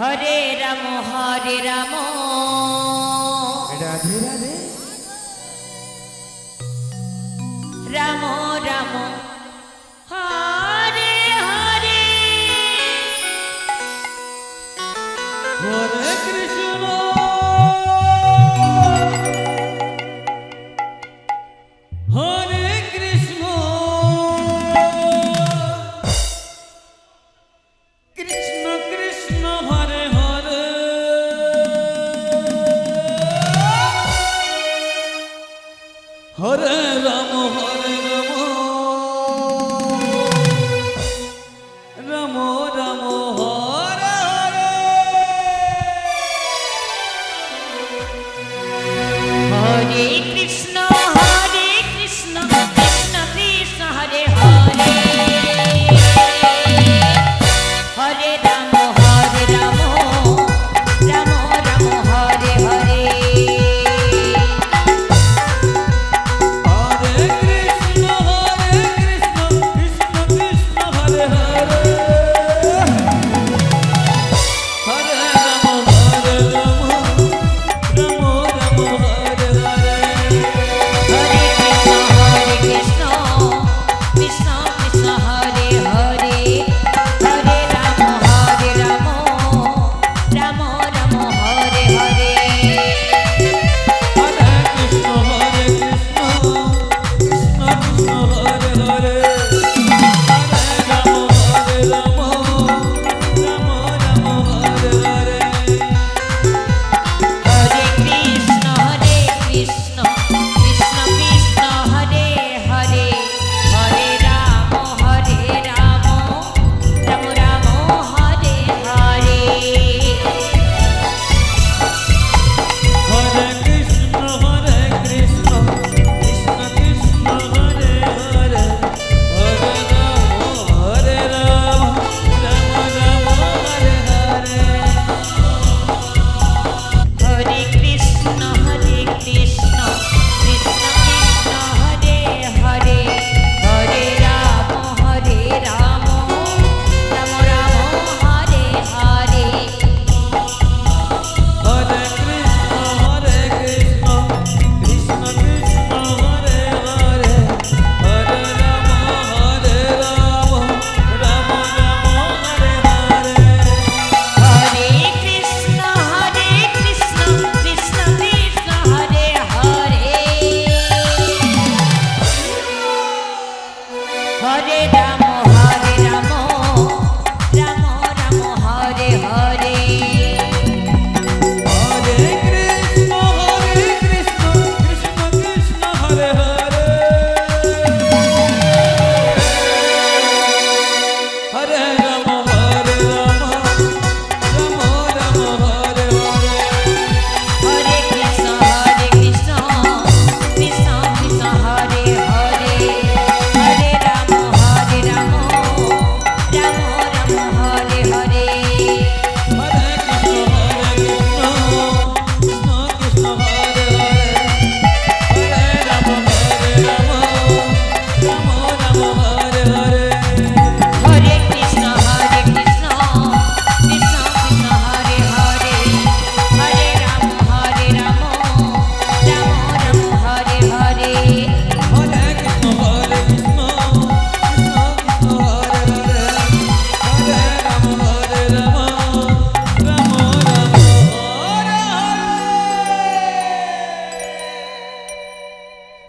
Hare Ram Hare Ram. Radhe Radhe. Ram Ram. Hare Hare. Hare Krishna.